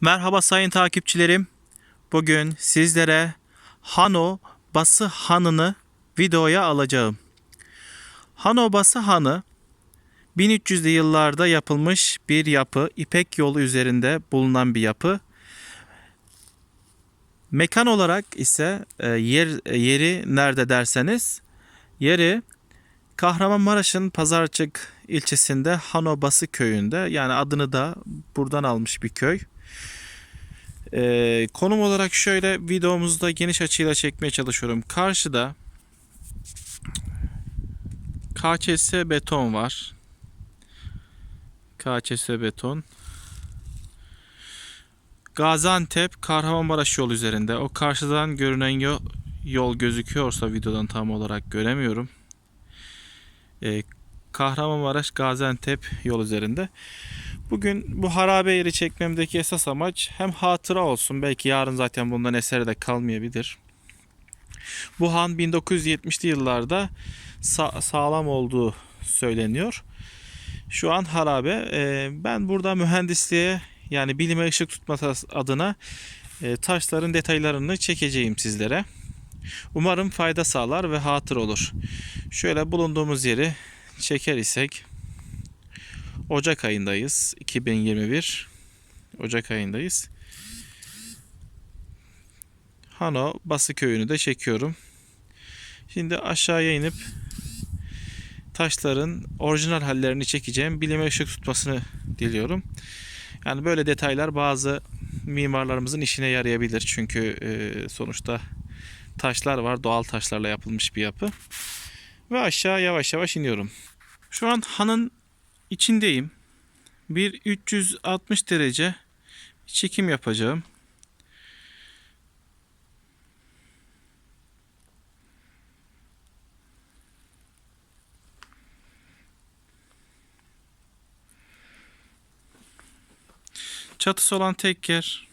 Merhaba sayın takipçilerim. Bugün sizlere Hano Bası Hanı'nı videoya alacağım. Hano Bası Hanı 1300'lü yıllarda yapılmış bir yapı. İpek yolu üzerinde bulunan bir yapı. Mekan olarak ise e, yer yeri nerede derseniz yeri Kahramanmaraş'ın Pazarcık ilçesinde Hanobası köyünde yani adını da buradan almış bir köy. Ee, konum olarak şöyle videomuzda geniş açıyla çekmeye çalışıyorum. Karşıda KÇS beton var. KÇS beton. Gaziantep Kahramanmaraş yol üzerinde. O karşıdan görünen yol, yol gözüküyorsa videodan tam olarak göremiyorum. Ee, Kahramanmaraş Gaziantep yol üzerinde. Bugün bu harabe yeri çekmemdeki esas amaç hem hatıra olsun belki yarın zaten bundan eseri de kalmayabilir. Bu han 1970'li yıllarda sa- sağlam olduğu söyleniyor. Şu an harabe. Ee, ben burada mühendisliğe yani bilime ışık tutması adına e, taşların detaylarını çekeceğim sizlere. Umarım fayda sağlar ve hatır olur. Şöyle bulunduğumuz yeri çeker isek Ocak ayındayız. 2021 Ocak ayındayız. Hano Bası köyünü de çekiyorum. Şimdi aşağıya inip taşların orijinal hallerini çekeceğim. Bilime ışık tutmasını diliyorum. Yani böyle detaylar bazı mimarlarımızın işine yarayabilir. Çünkü e, sonuçta taşlar var. Doğal taşlarla yapılmış bir yapı. Ve aşağı yavaş yavaş iniyorum. Şu an hanın içindeyim. Bir 360 derece çekim yapacağım. Çatısı olan tek yer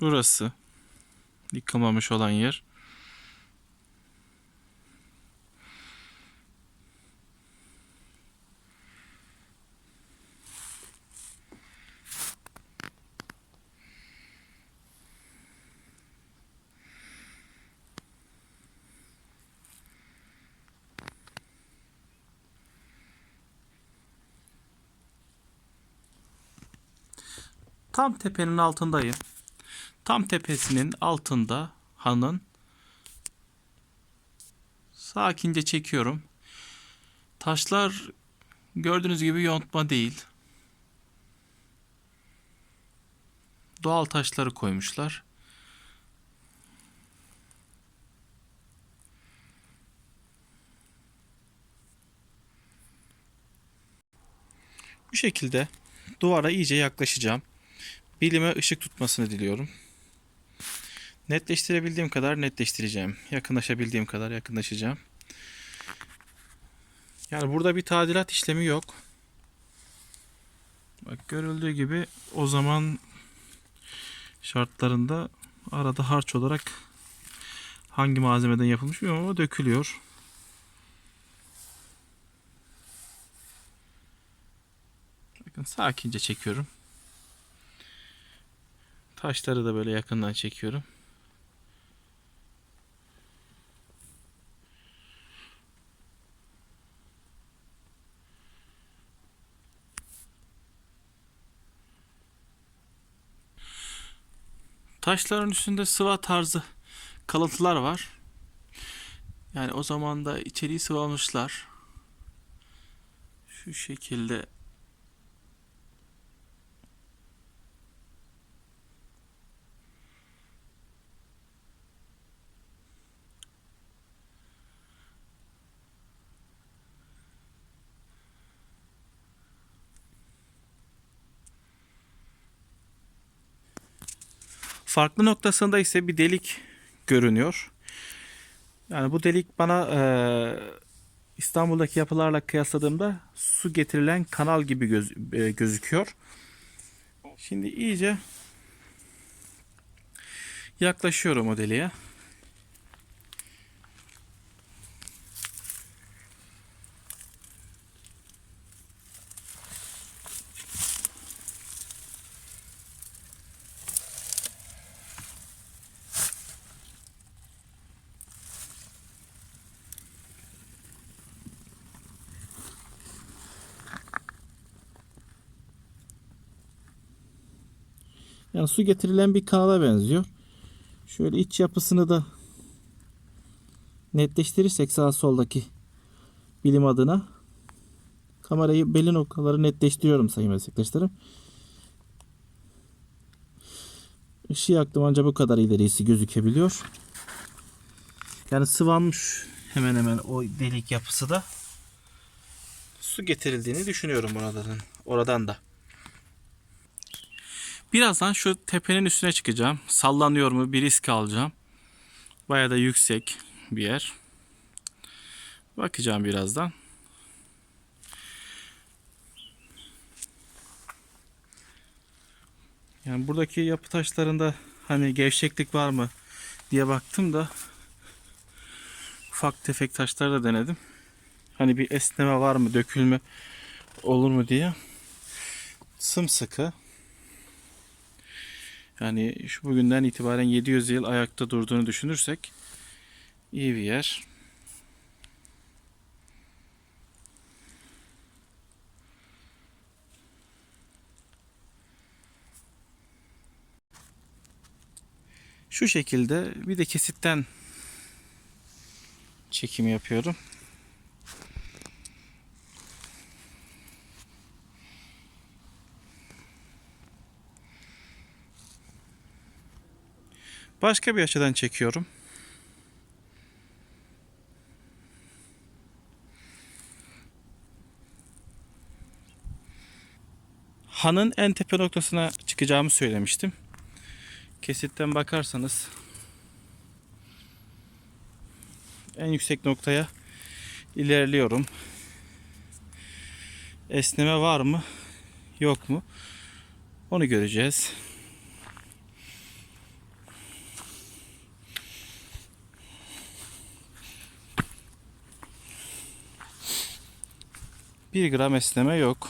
burası. Yıkılmamış olan yer. Tam tepenin altındayım. Tam tepesinin altında hanın sakince çekiyorum. Taşlar gördüğünüz gibi yontma değil. Doğal taşları koymuşlar. Bu şekilde duvara iyice yaklaşacağım. Bilime ışık tutmasını diliyorum. Netleştirebildiğim kadar netleştireceğim. Yakınlaşabildiğim kadar yakınlaşacağım. Yani burada bir tadilat işlemi yok. Bak görüldüğü gibi o zaman şartlarında arada harç olarak hangi malzemeden yapılmış bilmiyorum ama dökülüyor. Bakın sakince çekiyorum. Taşları da böyle yakından çekiyorum. Taşların üstünde sıva tarzı kalıntılar var. Yani o zaman da içeriği sıvamışlar. Şu şekilde Farklı noktasında ise bir delik görünüyor. Yani bu delik bana eee, İstanbul'daki yapılarla kıyasladığımda su getirilen kanal gibi göz, e, gözüküyor. Şimdi iyice yaklaşıyorum o deliğe. Yani su getirilen bir kanala benziyor. Şöyle iç yapısını da netleştirirsek sağ soldaki bilim adına kamerayı belli noktaları netleştiriyorum sayın meslektaşlarım. Işığı yaktım ancak bu kadar ilerisi gözükebiliyor. Yani sıvanmış hemen hemen o delik yapısı da su getirildiğini düşünüyorum oradan, oradan da. Birazdan şu tepenin üstüne çıkacağım. Sallanıyor mu bir risk alacağım. Baya da yüksek bir yer. Bakacağım birazdan. Yani buradaki yapı taşlarında hani gevşeklik var mı diye baktım da ufak tefek taşlar da denedim. Hani bir esneme var mı, dökülme olur mu diye. Sımsıkı. Yani şu bugünden itibaren 700 yıl ayakta durduğunu düşünürsek iyi bir yer. Şu şekilde bir de kesitten çekim yapıyorum. Başka bir açıdan çekiyorum. Hanın en tepe noktasına çıkacağımı söylemiştim. Kesitten bakarsanız en yüksek noktaya ilerliyorum. Esneme var mı? Yok mu? Onu göreceğiz. Bir gram esneme yok.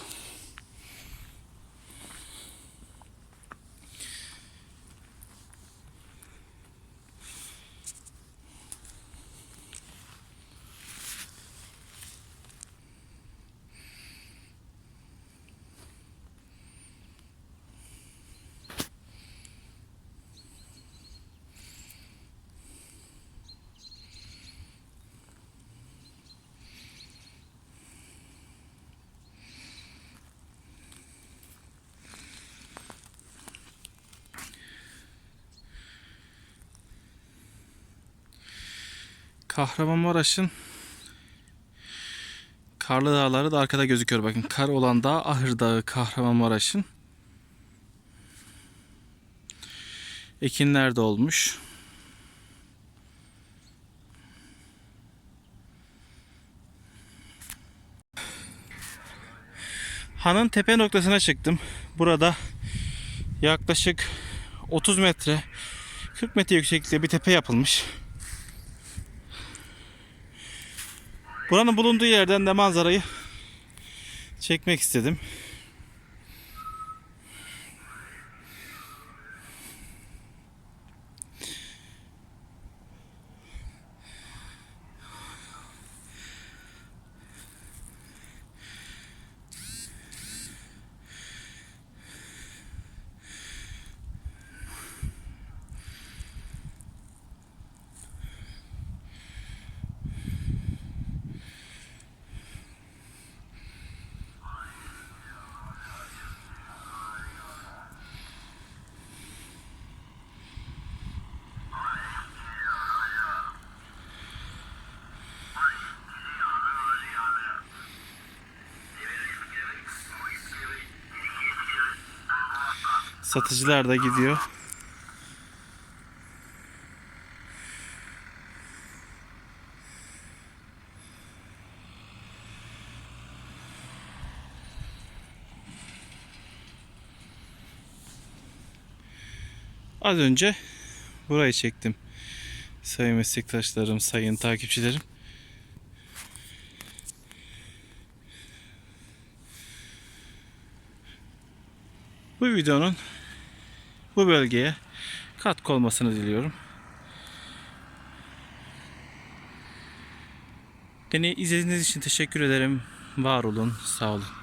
Kahramanmaraş'ın karlı dağları da arkada gözüküyor. Bakın kar olan dağ Ahır Dağı Kahramanmaraş'ın. Ekinler de olmuş. Hanın tepe noktasına çıktım. Burada yaklaşık 30 metre 40 metre yükseklikte bir tepe yapılmış. Buranın bulunduğu yerden de manzarayı çekmek istedim. Satıcılar da gidiyor. Az önce burayı çektim. Sayın meslektaşlarım, sayın takipçilerim. Bu videonun bu bölgeye katkı olmasını diliyorum. Beni izlediğiniz için teşekkür ederim. Var olun, sağ olun.